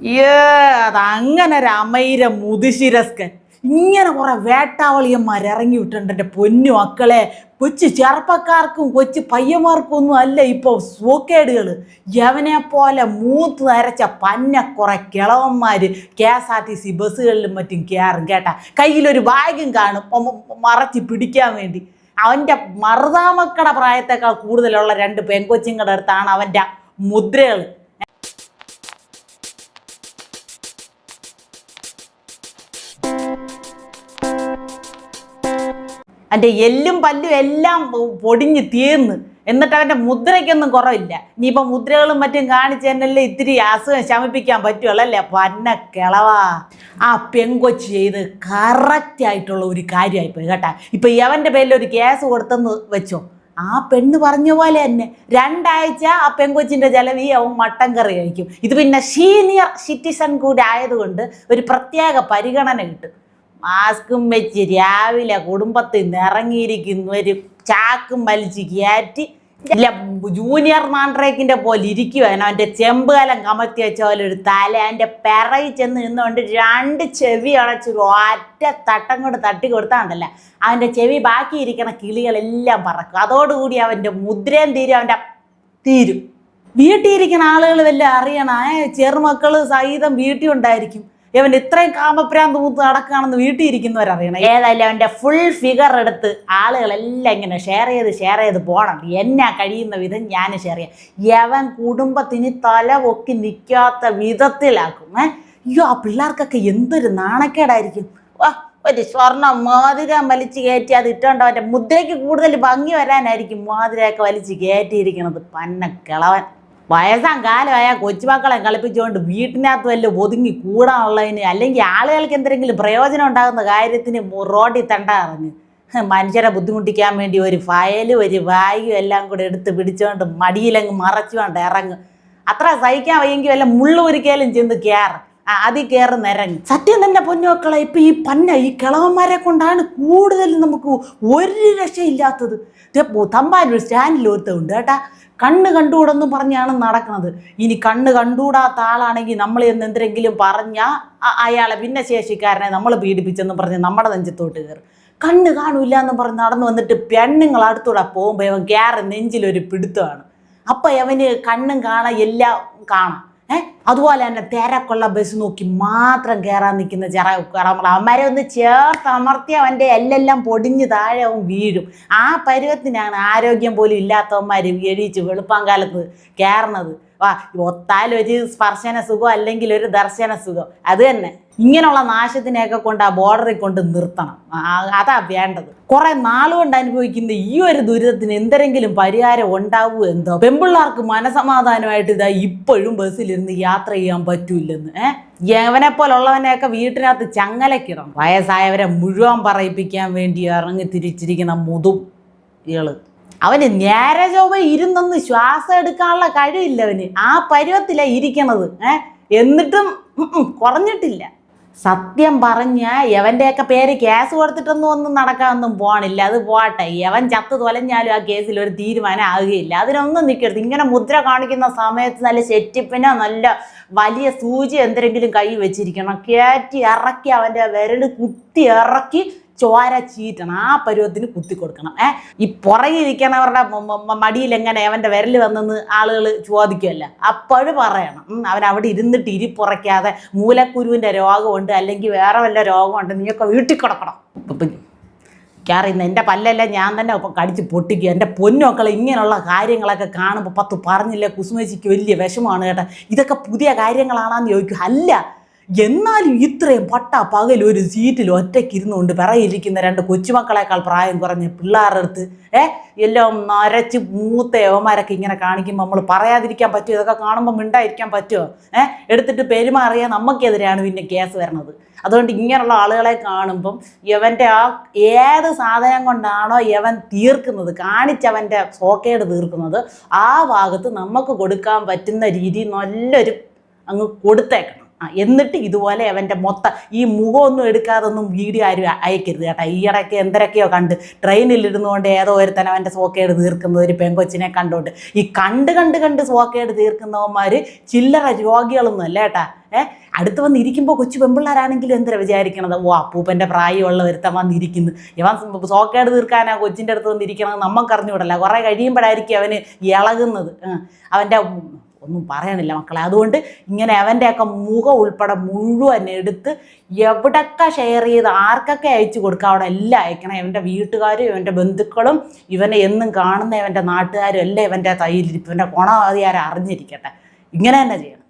ഏ അതങ്ങനെ അമൈര മുതുശിരസ്കൻ. ഇങ്ങനെ കുറെ വേട്ടാവളിയന്മാർ ഇറങ്ങി വിട്ടിട്ടുണ്ട് എന്റെ പൊന്നു മക്കളെ. കൊച്ചു ചെറുപ്പക്കാർക്കും കൊച്ചു പയ്യന്മാർക്കും ഒന്നും അല്ല ഇപ്പോൾ സൂക്കേടുകൾ യവനെ പോലെ മൂത്ത് നരച്ച പന്ന കുറെ കിളവന്മാർ K S R T C ബസ്സുകളിലും മറ്റും കയറും കേട്ടാ. കയ്യിലൊരു ബാഗും കാണും മറച്ച് പിടിക്കാൻ വേണ്ടി. അവന്റെ മറുതാമക്കട പ്രായത്തേക്കാൾ കൂടുതലുള്ള രണ്ട് പെങ്കൊച്ചുങ്ങളുടെ അടുത്താണ് അവന്റെ മുദ്രകൾ അവന്റെ എല്ലും പല്ലും എല്ലാം പൊടിഞ്ഞ് തീർന്ന്. എന്നിട്ട് അവന്റെ മുദ്രയ്ക്കൊന്നും കുറവില്ല. ഇനിയിപ്പോൾ മുദ്രകളും മറ്റും കാണിച്ച് തന്നെയല്ലേ ഇത്തിരി അസുഖം ശമിപ്പിക്കാൻ പറ്റുള്ളൂ പന്ന കിളവാ. ആ പെങ്കൊച്ച് ചെയ്ത് കറക്റ്റായിട്ടുള്ള ഒരു കാര്യമായിപ്പോയി കേട്ടാ. ഇപ്പം യവന്റെ പേരിൽ ഒരു കേസ് കൊടുത്തെന്ന് വെച്ചോ. ആ പെണ്ണ് പറഞ്ഞ പോലെ തന്നെ രണ്ടാഴ്ച ആ പെങ്കൊച്ചിന്റെ ജലവി അവൻ മട്ടൻ കറി കഴിക്കും. ഇത് പിന്നെ സീനിയർ സിറ്റിസൺ കൂടി ആയതുകൊണ്ട് ഒരു പ്രത്യേക പരിഗണന കിട്ടും. മാസ്കും വെച്ച് രാവിലെ കുടുംബത്തിൽ നിന്ന് ഒരു ചാക്കും വലിച്ച് കയറ്റി ജൂനിയർ മാൻഡ്രേക്കിന്റെ പോലെ ഇരിക്കുവാൻ അവന്റെ ചെമ്പുകലം കമത്തി വെച്ച പോലെ ഒരു തല അവന്റെ പിറയിൽ ചെന്ന് നിന്നുകൊണ്ട് രണ്ട് ചെവി അടച്ചൊരു ഒറ്റ തട്ടം കൊണ്ട് തട്ടി കൊടുത്താണ്ടല്ല. അവന്റെ ചെവി ബാക്കി ഇരിക്കണ കിളികളെല്ലാം പറക്കും. അതോടുകൂടി അവന്റെ മുദ്രയും തീരും അവന്റെ തീരും. വീട്ടിൽ ഇരിക്കുന്ന ആളുകൾ വല്ല അറിയണ ചെറുമക്കൾ സഹിതം വീട്ടിൽ ഉണ്ടായിരിക്കും. ഇവൻ ഇത്രയും കാമപ്രാന്ത് മൂത്ത് നടക്കുകയാണെന്ന് വീട്ടിൽ ഇരിക്കുന്നവരറിയണം ഏതായാലും അവന്റെ ഫുൾ ഫിഗർ എടുത്ത് ആളുകളെല്ലാം ഇങ്ങനെ ഷെയർ ചെയ്ത് ഷെയർ ചെയ്ത് പോകണം എന്നാ കഴിയുന്ന വിധം ഞാൻ ഷെയർ ചെയ്യാം. യവൻ കുടുംബത്തിന് തല പൊക്കി നിൽക്കാത്ത വിധത്തിലാക്കും. ഏ? അയ്യോ ആ പിള്ളേർക്കൊക്കെ എന്തൊരു നാണക്കേടായിരിക്കും. വാ ഒരു സ്വർണം മാതിര വലിച്ച് കയറ്റി അത് ഇട്ടോണ്ട് അവന്റെ മുദ്രയ്ക്ക് കൂടുതൽ ഭംഗി വരാനായിരിക്കും മാതിരയൊക്കെ വലിച്ച് കയറ്റിയിരിക്കുന്നത് പന്ന കിളവൻ. വയസ്സാം കാലമായ കൊച്ചുമക്കളെ കളിപ്പിച്ചുകൊണ്ട് വീട്ടിനകത്ത് വല്ല ഒതുങ്ങി കൂടാനുള്ളതിന് അല്ലെങ്കിൽ ആളുകൾക്ക് എന്തെങ്കിലും പ്രയോജനം ഉണ്ടാകുന്ന കാര്യത്തിന് റോഡിൽ തണ്ട ഇറങ്ങി. മനുഷ്യരെ ബുദ്ധിമുട്ടിക്കാൻ വേണ്ടി ഒരു ഫയലും ഒരു വായും എല്ലാം കൂടെ എടുത്ത് പിടിച്ചുകൊണ്ട് മടിയിലങ്ങ് മറച്ചുകൊണ്ട് ഇറങ്ങും. അത്ര സഹിക്കാൻ വയ്യെങ്കിൽ വല്ല മുള്ളൂരിക്കലും ചെന്ന് കയറും അതിൽ കയറി നിരങ്ങി. സത്യം തന്നെ പൊന്നുമക്കളെ ഇപ്പം ഈ പന്ന ഈ കിളവന്മാരെ കൊണ്ടാണ് കൂടുതൽ നമുക്ക് ഒരു രക്ഷയില്ലാത്തത്. ദേ ഒരു സ്റ്റാൻഡിൽ ഒരുത്തുണ്ട് കേട്ടാ. കണ്ണ് കണ്ടുകൂടെന്നും പറഞ്ഞാണ് നടക്കുന്നത് ഇനി കണ്ണ് കണ്ടുകൂടാത്ത ആളാണെങ്കിൽ നമ്മൾ എന്ന് എന്തെങ്കിലും പറഞ്ഞാൽ അയാളെ ഭിന്നശേഷിക്കാരനെ നമ്മൾ പീഡിപ്പിച്ചെന്ന് പറഞ്ഞ് നമ്മുടെ നെഞ്ചത്തോട്ട് കയറും. കണ്ണ് കാണൂല എന്ന് പറഞ്ഞ് നടന്നു വന്നിട്ട് പെണ്ണുങ്ങൾ അടുത്തൂടെ പോകുമ്പോൾ ഇവൻ കയറി നെഞ്ചിലൊരു പിടുത്തമാണ്. അപ്പം അവന് കണ്ണും കാണാം എല്ലാം കാണാം. ഏഹ് അതുപോലെ തന്നെ തിരക്കുള്ള ബസ് നോക്കി മാത്രം കയറാൻ നിൽക്കുന്ന ചെറ കറമ്പള അവന്മാരെ ഒന്ന് ചേർത്ത് അമർത്തി അവന്റെ എല്ലെല്ലാം പൊടിഞ്ഞ് താഴെ അവൻ വീഴും. ആ പരുവത്തിനാണ് ആരോഗ്യം പോലും ഇല്ലാത്തവന്മാർ എഴുതിച്ച് വെളുപ്പാങ്കാലത്ത് കയറണത് വാ ഒത്താൽ ഒരു സ്പർശന സുഖം അല്ലെങ്കിൽ ഒരു ദർശന സുഖം. അത് തന്നെ. ഇങ്ങനെയുള്ള നാശത്തിനെയൊക്കെ കൊണ്ട് ആ ബോർഡറിൽ കൊണ്ട് നിർത്തണം. അതാ വേണ്ടത്. കുറെ നാളുകൊണ്ട് അനുഭവിക്കുന്ന ഈ ഒരു ദുരിതത്തിന് എന്തെങ്കിലും പരിഹാരം ഉണ്ടാവൂ എന്തോ? പെമ്പിള്ളാർക്ക് മനസമാധാനമായിട്ട് ഇതാ ഇപ്പോഴും ബസ്സിലിരുന്ന് യാത്ര ചെയ്യാൻ പറ്റൂല്ലെന്ന്. ഏഹ് യവനെ പോലുള്ളവനെയൊക്കെ വീട്ടിനകത്ത് ചങ്ങലക്കിടണം. വയസ്സായവരെ മുഴുവൻ പറയിപ്പിക്കാൻ വേണ്ടി ഇറങ്ങി തിരിച്ചിരിക്കുന്ന മുതും ഇൾ അവന് ചൊവ്വ ഇരുന്നൊന്ന് ശ്വാസം എടുക്കാനുള്ള കഴിവില്ല അവന്. ആ പരുവത്തിലാണ് ഇരിക്കണത്. ഏഹ് എന്നിട്ടും കുറഞ്ഞിട്ടില്ല. സത്യം പറഞ്ഞ എവന്റെയൊക്കെ പേര് കേസ് കൊടുത്തിട്ടൊന്നും ഒന്നും നടക്കാനൊന്നും പോണില്ല. അത് പോട്ടെ. യവൻ ചത്ത് തൊലഞ്ഞാലും ആ കേസിൽ ഒരു തീരുമാനം ആകുകയില്ല അതിനൊന്നും നിൽക്കരുത് ഇങ്ങനെ മുദ്ര കാണിക്കുന്ന സമയത്ത് നല്ല ചെറ്റിപ്പിനോ നല്ല വലിയ സൂചി എന്തെങ്കിലും കൈ വെച്ചിരിക്കണം. കയറ്റി ഇറക്കി അവന്റെ വിരൽ കുത്തി ഇറക്കി ചോര ചീറ്റണം ആ പരുവത്തിന് കുത്തി കൊടുക്കണം. ഏ ഈ പുറകിരിക്കണവരുടെ മടിയിൽ എങ്ങനെ അവന്റെ വിരൽ വന്നെന്ന് ആളുകൾ ചോദിക്കുമല്ല അപ്പോഴും പറയണം. അവൻ അവിടെ ഇരുന്നിട്ട് ഇരിപ്പുറയ്ക്കാതെ മൂലക്കുരുവിന്റെ രോഗമുണ്ട് അല്ലെങ്കിൽ വേറെ വല്ല രോഗമുണ്ട് നീയൊക്കെ വീട്ടിൽ കിടക്കണം. ഇപ്പം എനിക്കറിയുന്ന എന്റെ പല്ലെല്ലാം ഞാൻ തന്നെ ഇപ്പം കടിച്ച് പൊട്ടിക്കുക എന്റെ പൊന്നൊക്കെ ഇങ്ങനെയുള്ള കാര്യങ്ങളൊക്കെ കാണുമ്പോൾ പത്ത് പറഞ്ഞില്ല കുസുമേച്ചിക്ക് വലിയ വിഷമമാണ് കേട്ടോ. ഇതൊക്കെ പുതിയ കാര്യങ്ങളാണെന്ന് ചോദിക്കും. അല്ല എന്നാലും ഇത്രയും പട്ട പകൽ ഒരു സീറ്റിൽ ഒറ്റയ്ക്ക് ഇരുന്നുകൊണ്ട് വിറയിരിക്കുന്ന രണ്ട് കൊച്ചുമക്കളെക്കാൾ പ്രായം കുറഞ്ഞ പിള്ളേരുടെ അടുത്ത് ഏ? എല്ലാം നരച്ച് മൂത്ത യവന്മാരൊക്കെ ഇങ്ങനെ കാണിക്കുമ്പോൾ നമ്മൾ പറയാതിരിക്കാൻ പറ്റുമോ? ഇതൊക്കെ കാണുമ്പോൾ മിണ്ടായിരിക്കാൻ പറ്റുമോ? ഏ? എടുത്തിട്ട് പെരുമാറിയാൽ നമുക്കെതിരെയാണ് പിന്നെ കേസ് വരണത്. അതുകൊണ്ട് ഇങ്ങനെയുള്ള ആളുകളെ കാണുമ്പം യവന്റെ ആ ഏത് സാധനം കൊണ്ടാണോ യവൻ തീർക്കുന്നത് കാണിച്ചവന്റെ സോക്കേട് തീർക്കുന്നത് ആ ഭാഗത്ത് നമുക്ക് കൊടുക്കാൻ പറ്റുന്ന രീതി നല്ലൊരു അങ്ങ് കൊടുത്തേക്കണം. ആ എന്നിട്ട് ഇതുപോലെ അവന്റെ മൊത്തം ഈ മുഖമൊന്നും എടുക്കാതൊന്നും വീഡിയോ ആരും അയക്കരുത് കേട്ടോ. ഈ ഇടയ്ക്ക് എന്തൊക്കെയോ കണ്ട് ട്രെയിനിൽ ഇരുന്നുകൊണ്ട് ഏതോ ഒരുത്തൻ അവന്റെ സോക്കേട് തീർക്കുന്നത് ഒരു പെങ്കൊച്ചിനെ കണ്ടോണ്ട്. ഈ കണ്ട് കണ്ട് കണ്ട് സോക്കേട് തീർക്കുന്നവന്മാർ ചില്ലറ രോഗികളൊന്നും അല്ല കേട്ടാ. ഏ? അടുത്ത് വന്നിരിക്കുമ്പോൾ കൊച്ചു പെമ്പിള്ളാരാണെങ്കിലും എന്തിനാ വിചാരിക്കണത്? ഓ അപ്പൂപ്പന്റെ പ്രായമുള്ള ഒരുത്തൻ വന്നിരിക്കുന്നു. ഇവൻ സോക്കേട് തീർക്കാനാ കൊച്ചിന്റെ അടുത്ത് വന്നിരിക്കണത് നമുക്ക് അറിഞ്ഞുവിടല്ല കുറേ കഴിയുമ്പോഴായിരിക്കും അവന് ഇളകുന്നത്. അവന്റെ ഒന്നും പറയണില്ല മക്കളെ. അതുകൊണ്ട് ഇങ്ങനെ അവന്റെയൊക്കെ മുഖം ഉൾപ്പെടെ മുഴുവൻ എടുത്ത് എവിടൊക്കെ ഷെയർ ചെയ്ത് ആർക്കൊക്കെ അയച്ചു കൊടുക്കുക അവിടെ എല്ലാം അയക്കണം. ഇവന്റെ വീട്ടുകാരും ഇവന്റെ ബന്ധുക്കളും ഇവനെ എന്നും കാണുന്ന ഇവന്റെ നാട്ടുകാരും എല്ലാം ഇവന്റെ തയ്യിലിരിപ്പ് ഇവന്റെ ഗുണം അറിഞ്ഞിരിക്കട്ടെ. ഇങ്ങനെ തന്നെ ചെയ്യണം.